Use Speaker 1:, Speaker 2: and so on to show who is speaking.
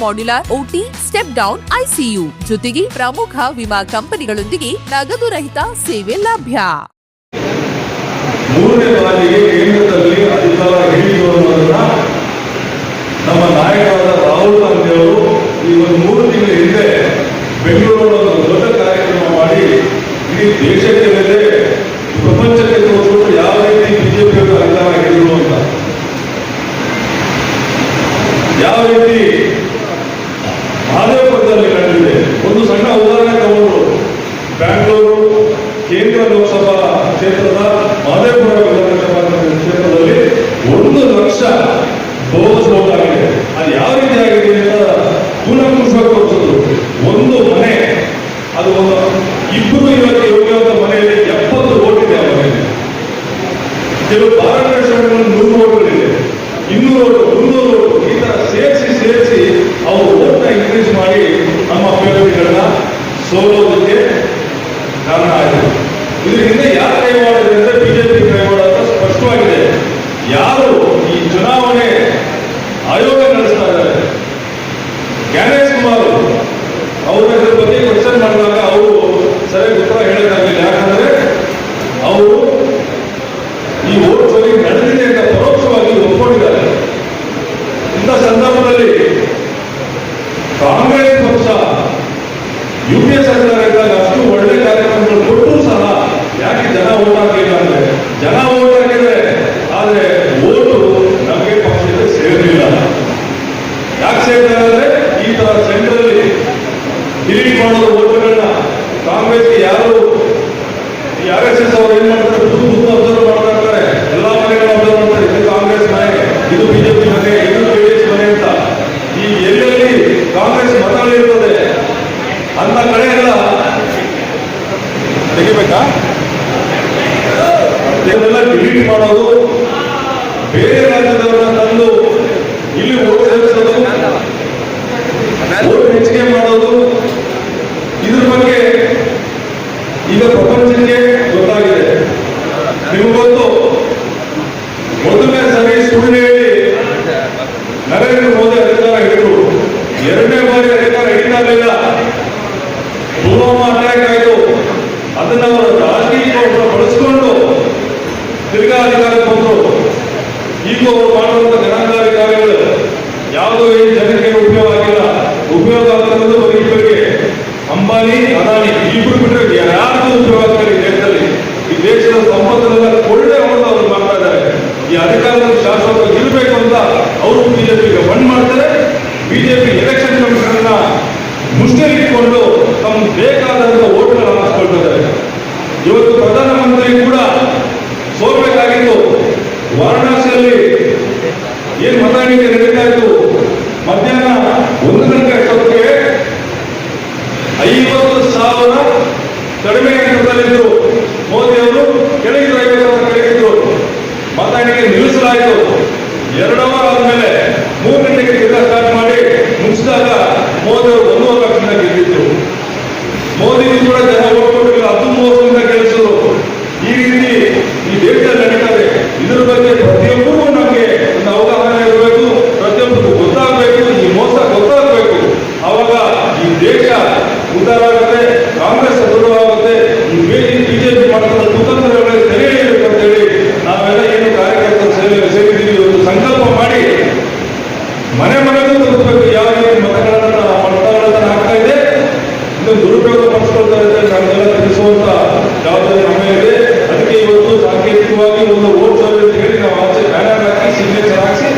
Speaker 1: modular OT step down ICU ಜೊತೆಗೆ ಪ್ರಮುಖ ವಿಮಾ ಕಂಪನಿಗಳೊಂದಿಗೆ ನಗದು ರಹಿತ ಸೇವೆ ಲಭ್ಯ.
Speaker 2: ಮೂರನೇ ಬಾರಿಗೆ ಕೇಂದ್ರದಲ್ಲಿ ಅಧಿಕಾರ ಹಿಡಿಯುವ ನಮ್ಮ ನಾಯಕರಾದ ರಾಹುಲ್ ಗಾಂಧಿ ಅವರು ಈ ಒಂದು ಮೂರು ತಿಂಗಳ ಹಿಂದೆ ಬೆಂಗಳೂರಿನಲ್ಲಿ ಒಂದು ದೊಡ್ಡ ಕಾರ್ಯಕ್ರಮ ಮಾಡಿ ಇಡೀ ದೇಶಕ್ಕೆ ಮೇಲೆ ಪ್ರಪಂಚಕ್ಕೆ ತೋರಿಸ್ಬಿಟ್ಟು ಯಾವ ರೀತಿ ಬಿಜೆಪಿಯವರು ಅಧಿಕಾರ ಹಿಡಿದ್ರು ಅಂತ. ಯಾವ ರೀತಿ ಅದು ಇಬ್ಬರು ಇವತ್ತು ಯೋಗ್ಯವಾದ ಮನೆಯಲ್ಲಿ ಎಪ್ಪತ್ತು ಓಟ್ ಇದೆ ಆ ಮನೆಯಲ್ಲಿ. ಕೆಲವು ಭಾರತ ನೂರು ಓಟ್ಗಳಿದೆ ಇನ್ನೂರು ಓಟು ಮುನ್ನೂರು ಓಟು ಈ ತರ ಸೇರಿಸಿ ಸೇರಿಸಿ ಅವರು ಓಟ್ನ ಇನ್ಕ್ರೀಸ್ ಮಾಡಿ ನಮ್ಮ ಅಭ್ಯರ್ಥಿಗಳನ್ನ ಸೋಲೋದಕ್ಕೆ ಕಾರಣ ಆಯಿತು ಇದರಿಂದ ಯಾರು ಕೈ ಮಾಡಿದ್ರೆ ಅಂದ್ರೆ ಬಿಜೆಪಿ ಕೈ ಅಂತ ಸ್ಪಷ್ಟವಾಗಿದೆ. ಯಾರು ಈ ಚುನಾವಣೆ ಆಯೋಗ ನಡೆಸ್ತಾ ಇದ್ದಾರೆ? ಜ್ಞಾನೇಶ್ ಕುಮಾರ್ ಅವರ. ಬಗ್ಗೆ ಕ್ವಶನ್ ಮಾಡಿದಾಗ ಓಟ್ ಹಾಕಲಿಲ್ಲ ಅಂದ್ರೆ ಜನ ಓಟ್ ಹಾಕಿದ್ರೆ ಆದ್ರೆ ಓಟು ನಮಗೆ ಪಕ್ಷಕ್ಕೆ ಸೇರಲಿಲ್ಲ. ಯಾಕೆ ಅಂದ್ರೆ ಈ ತರ ಸೆಂಟ್ರಲ್ಲಿ ಡಿಲೀಟ್ ಮಾಡೋದು ಓಟ್ಗಳನ್ನ ಕಾಂಗ್ರೆಸ್ ಯಾರು ಆರ್ ಎಸ್ ಎಸ್ ಅವರು ಏನ್ ಮಾಡ್ತಾರೆ? ತುಂಬ ಖುದ್ದು ಅಬ್ಸರ್ವ್ ಮಾಡ್ತಾ ಇರ್ತಾರೆ. ಎಲ್ಲಾ ಮನೆಗಳು ಅಬ್ಸರ್ವ್ ಮಾಡ್ತಾರೆ. ಇದು ಕಾಂಗ್ರೆಸ್ ಮನೆ, ಇದು ಬಿಜೆಪಿ ಮನೆ, ಇದು ಜೆಡಿಎಸ್ ಮನೆ ಅಂತ. ಈ ಎಲ್ಲೆಲ್ಲಿ ಕಾಂಗ್ರೆಸ್ ಮತಗಳಿರ್ತದೆ ಅಂತ ಕಡೆ ಎಲ್ಲ ತೆಗಿಬೇಕಾ? ಇದನ್ನೆಲ್ಲ ಡಿಲೀಟ್ ಮಾಡೋದು ಬೇರೆ ರಾಜ್ಯದವರನ್ನ ತಂದು ಇಲ್ಲಿ ಓಟ್ ಹೆಚ್ಚಿಗೆ ಮಾಡೋದು. ಇದ್ರ ಬಗ್ಗೆ ಈಗ ಪ್ರಪಂಚಕ್ಕೆ ಗೊತ್ತಾಗಿದೆ. ನಿಮಗೊತ್ತು ಮೊದಲನೇ ಸರಿ ಸುಳ್ಳು ಹೇಳಿ ನರೇಂದ್ರ ಮೋದಿ ಅಧಿಕಾರ ಹಿಡಿದ್ರು ಎರಡನೇ ಬಾರಿ ಅಧಿಕಾರ ಹಿಡಿತಾ ಪುಲ್ವಾಮಾ ಅಟ್ಯಾಕ್ ಆಯಿತು. ಅದನ್ನ ಅವರು ರಾಜಕೀಯ ಬಳಸ್ಕೊಂಡು ಅಧಿಕಾರಕ್ಕೆ ಬಂದು ಈಗ ಅವರು ಮಾಡುವಂತ ಜನಾಂಗಾಧಿಕಾರಿಗಳು ಯಾವುದೋ ಈ ಜನಕ್ಕೆ ಉಪಯೋಗ ಆಗಿಲ್ಲ. ಉಪಯೋಗ ಆಗ್ತಿರೋದು ಬರೀ ಇಬ್ಬರಿಗೆ. ಅಂಬಾನಿ, ಅದಾನಿ ಇಬ್ಬರು ಬಿಟ್ಟರೆ ಯಾರಿಗೂ ಉಪಯೋಗ ಆಗ್ತಾರೆ ಈ ದೇಶದಲ್ಲಿ. ಈ ದೇಶದ ಸಂಪತ್ತನ್ನೆಲ್ಲ ಕೊಳ್ಳೆ ಅವರು ಮಾಡ್ತಾ ಇದ್ದಾರೆ. ಈ ಅಧಿಕಾರದಲ್ಲಿ ಶಾಸಕರು ಇರಬೇಕು ಅಂತ ಅವರು ಬಿಜೆಪಿಗೆ ಸಾವಿರ ಕಡಿಮೆ ಹಂತದಲ್ಲಿದ್ದರು ಮೋದಿ ಅವರು ಸಾವಿರ ಕೆಳಗಿದ್ರು ಮತ ಎಣಿಕೆ ನಿಲ್ಲಿಸಲಾಯಿತು. ಎರಡು ಅವರ್ ಆದಮೇಲೆ ಮೂರು ಗಂಟೆಗೆ ತಿರ್ಗಾ ಸ್ಟಾರ್ಟ್ ಮಾಡಿ ಮುಗಿಸಿದಾಗ ಮೋದಿ ಅವರು ಒಂದೂವರೆ ಲಕ್ಷದಿಂದ ಗೆದ್ದಿದ್ರು. ದುರುಪಯೋಗ ಪಡಿಸ್ಕೊಳ್ತಾರೆ ಅಂತ ನಾವೆಲ್ಲ ತಿಳಿಸುವಂತ ಜವಾಬ್ದಾರಿ ನಮ್ಮ ಇದೆ ಅದಕ್ಕೆ ಇವತ್ತು ಸಾಂಕೇತಿಕವಾಗಿ ಒಂದು ಓಟ್ ಅಂತ ಹೇಳಿ ನಾವು ಆಚೆ ಬ್ಯಾನರ್ ಹಾಕಿ ಸಿಗ್ನೇಚರ್ ಹಾಕಿ